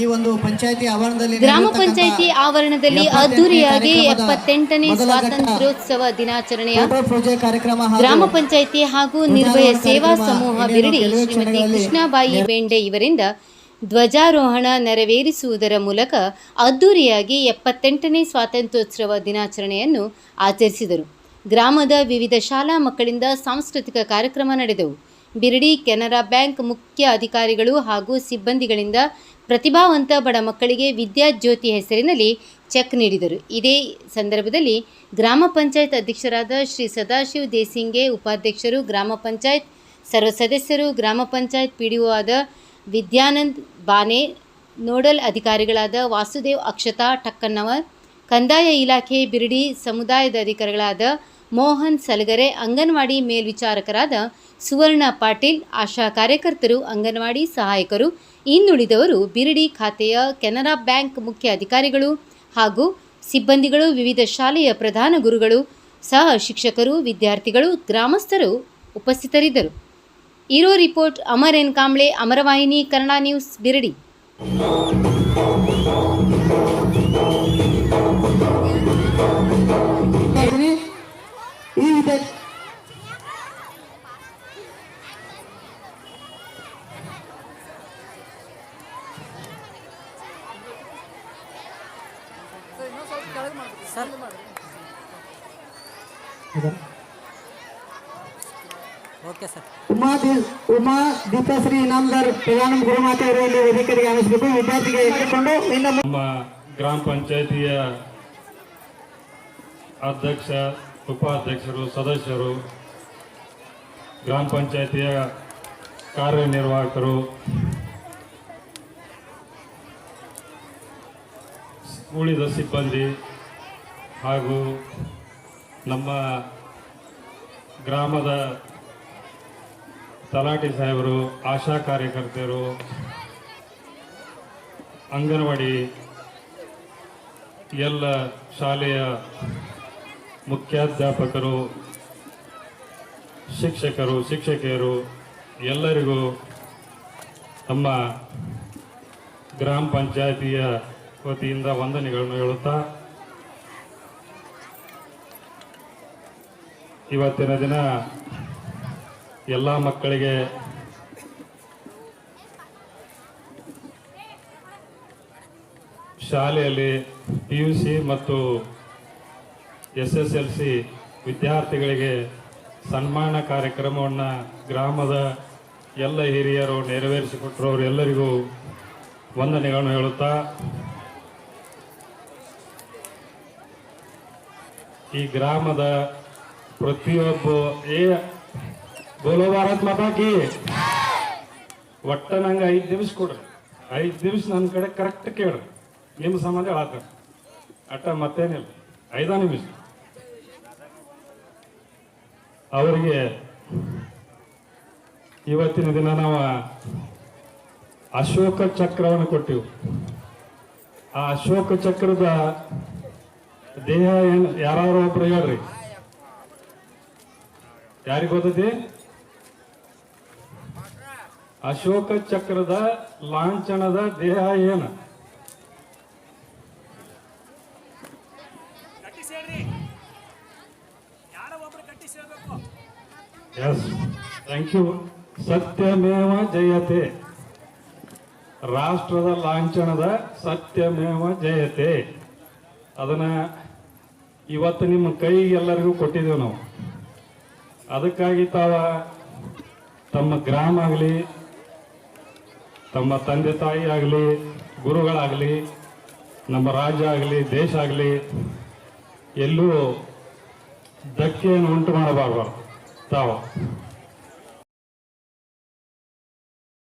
ಈ ಒಂದು ಪಂಚಾಯತಿ ಆವರಣದಲ್ಲಿ ಗ್ರಾಮ ಪಂಚಾಯತಿ ಆವರಣದಲ್ಲಿ ಅದ್ದೂರಿಯಾಗಿ ಎಪ್ಪತ್ತೆಂಟನೇ ಸ್ವಾತಂತ್ರ್ಯೋತ್ಸವ ದಿನಾಚರಣೆಯ ಕಾರ್ಯಕ್ರಮ ಗ್ರಾಮ ಪಂಚಾಯಿತಿ ಹಾಗೂ ನಿರ್ಭಯ ಸೇವಾ ಸಮೂಹ ಬಿರಡಿ ಶ್ರೀಮತಿ ಕೃಷ್ಣಾಬಾಯಿ ಬೇಂಡೆ ಇವರಿಂದ ಧ್ವಜಾರೋಹಣ ನೆರವೇರಿಸುವುದರ ಮೂಲಕ ಅದ್ದೂರಿಯಾಗಿ ಎಪ್ಪತ್ತೆಂಟನೇ ಸ್ವಾತಂತ್ರ್ಯೋತ್ಸವ ದಿನಾಚರಣೆಯನ್ನು ಆಚರಿಸಿದರು. ಗ್ರಾಮದ ವಿವಿಧ ಶಾಲಾ ಮಕ್ಕಳಿಂದ ಸಾಂಸ್ಕೃತಿಕ ಕಾರ್ಯಕ್ರಮ ನಡೆದವು. ಬಿರಡಿ, ಕೆನರಾ ಬ್ಯಾಂಕ್ ಮುಖ್ಯ ಅಧಿಕಾರಿಗಳು ಹಾಗೂ ಸಿಬ್ಬಂದಿಗಳಿಂದ ಪ್ರತಿಭಾವಂತ ಬಡ ಮಕ್ಕಳಿಗೆ ವಿದ್ಯಾಜ್ಯೋತಿ ಹೆಸರಿನಲ್ಲಿ ಚೆಕ್ ನೀಡಿದರು. ಇದೇ ಸಂದರ್ಭದಲ್ಲಿ ಗ್ರಾಮ ಪಂಚಾಯತ್ ಅಧ್ಯಕ್ಷರಾದ ಶ್ರೀ ಸದಾಶಿವ್ ದೇಸಿಂಗೆ ಉಪಾಧ್ಯಕ್ಷರು, ಗ್ರಾಮ ಪಂಚಾಯತ್ ಸರ್ವ ಸದಸ್ಯರು ಗ್ರಾಮ ಪಂಚಾಯತ್ ಪಿ ಡಿ ಆದ ವಿದ್ಯಾನಂದ್ ಬಾನೆ, ನೋಡಲ್ ಅಧಿಕಾರಿಗಳಾದ ವಾಸುದೇವ್ ಅಕ್ಷತಾ, ಟಕ್ಕನ್ನವರ್, ಕಂದಾಯ ಇಲಾಖೆ ಬಿರಡಿ ಸಮುದಾಯದ ಅಧಿಕಾರಿಗಳಾದ ಮೋಹನ್ ಸಲಗರೆ, ಅಂಗನವಾಡಿ ಮೇಲ್ವಿಚಾರಕರಾದ ಸುವರ್ಣ ಪಾಟೀಲ್, ಆಶಾ ಕಾರ್ಯಕರ್ತರು, ಅಂಗನವಾಡಿ ಸಹಾಯಕರು, ಇನ್ನುಳಿದವರು ಬಿರಡಿ ಖಾತೆಯ ಕೆನರಾ ಬ್ಯಾಂಕ್ ಮುಖ್ಯ ಅಧಿಕಾರಿಗಳು ಹಾಗೂ ಸಿಬ್ಬಂದಿಗಳು, ವಿವಿಧ ಶಾಲೆಯ ಪ್ರಧಾನ ಗುರುಗಳು ಸಹ ಶಿಕ್ಷಕರು, ವಿದ್ಯಾರ್ಥಿಗಳು, ಗ್ರಾಮಸ್ಥರು ಉಪಸ್ಥಿತರಿದ್ದರು. ಇರೋ report Amar N Kamble, Amaravahini, Kannada news, Biradi. Okay sir. Uma the- Uma Deepashree Inamdar ಪ್ರಧಾನ ಗುರುಮಾತೆಯವರು ಇಲ್ಲಿ ವೇದಿಕೆಗೆ ಆಗಮಿಸಬೇಕು ವಿದ್ಯಾರ್ಥಿಗೆ ಎದುರುಕೊಂಡು ಇನ್ನು ನಮ್ಮ ಗ್ರಾಮ ಪಂಚಾಯತಿಯ ಅಧ್ಯಕ್ಷ ಉಪಾಧ್ಯಕ್ಷರು ಸದಸ್ಯರು ಗ್ರಾಮ ಪಂಚಾಯತಿಯ ಕಾರ್ಯನಿರ್ವಾಹಕರು ಉಳಿದ ಸಿಬ್ಬಂದಿ ಹಾಗೂ ನಮ್ಮ ಗ್ರಾಮದ ತಲಾಟಿ ಸಾಹೇಬರು, ಆಶಾ ಕಾರ್ಯಕರ್ತೆಯರು, ಅಂಗನವಾಡಿ ಎಲ್ಲ ಶಾಲೆಯ ಮುಖ್ಯಾಧ್ಯಾಪಕರು, ಶಿಕ್ಷಕರು, ಶಿಕ್ಷಕಿಯರು, ಎಲ್ಲರಿಗೂ ನಮ್ಮ ಗ್ರಾಮ ಪಂಚಾಯಿತಿಯ ವತಿಯಿಂದ ವಂದನೆಗಳನ್ನು ಹೇಳುತ್ತಾ ಇವತ್ತಿನ ದಿನ ಎಲ್ಲ ಮಕ್ಕಳಿಗೆ ಶಾಲೆಯಲ್ಲಿ ಪಿ ಯು ಸಿ ಮತ್ತು ಎಸ್ ಎಸ್ ಎಲ್ ಸಿ ವಿದ್ಯಾರ್ಥಿಗಳಿಗೆ ಸನ್ಮಾನ ಕಾರ್ಯಕ್ರಮವನ್ನು ಗ್ರಾಮದ ಎಲ್ಲ ಹಿರಿಯರು ನೆರವೇರಿಸಿಕೊಟ್ಟರು ಅವರೆಲ್ಲರಿಗೂ ವಂದನೆಗಳನ್ನು ಹೇಳುತ್ತಾ, ಈ ಗ್ರಾಮದ ಪ್ರತಿಯೊಬ್ಬ ಏ ಬೋಲೋ ಭಾರತ್ ಮಾತಾ ಕಿ ಒಟ್ಟ ನಂಗೆ ಐದು ದಿವ್ಸ ಕೊಡ್ರಿ. ಐದು ದಿವ್ಸ ನನ್ನ ಕಡೆ ಕರೆಕ್ಟ್ ಕೇಳ್ರಿ. ನಿಮ್ಮ ಸಂಬಂಧ ಹೇಳತ್ತ ಅಟ್ಟ ಮತ್ತೇನಿಲ್ಲ. ಐದ ನಿಮಿಷ. ಅವರಿಗೆ ಇವತ್ತಿನ ದಿನ ನಾವು ಅಶೋಕ ಚಕ್ರವನ್ನು ಕೊಟ್ಟಿವು. ಆ ಅಶೋಕ ಚಕ್ರದ ದೇಹ ಏನು ಯಾರು ಒಬ್ರು ಹೇಳ್ರಿ. ಯಾರಿಗೆ ಅಶೋಕ ಚಕ್ರದ ಲಾಂಛನದ ದೇಹ ಏನು? ಎಸ್ ಥ್ಯಾಂಕ್ ಯು ಸತ್ಯಮೇವ ಜಯತೆ. ರಾಷ್ಟ್ರದ ಲಾಂಛನದ ಸತ್ಯಮೇವ ಜಯತೆ. ಅದನ್ನ ಇವತ್ತು ನಿಮ್ಮ ಕೈಗೆ ಎಲ್ಲರಿಗೂ ಕೊಟ್ಟಿದ್ದೇವೆ ನಾವು. ಅದಕ್ಕಾಗಿ ತಾವ ತಮ್ಮ ಗ್ರಾಮ ಆಗಲಿ, ತಮ್ಮ ತಂದೆ ತಾಯಿ ಆಗಲಿ, ಗುರುಗಳಾಗಲಿ, ನಮ್ಮ ರಾಜ್ಯ ಆಗಲಿ, ದೇಶ ಆಗಲಿ, ಎಲ್ಲೂ ಧಕ್ಕೆಯನ್ನು ಉಂಟು ಮಾಡಬಾರ್ದು ತಾವು.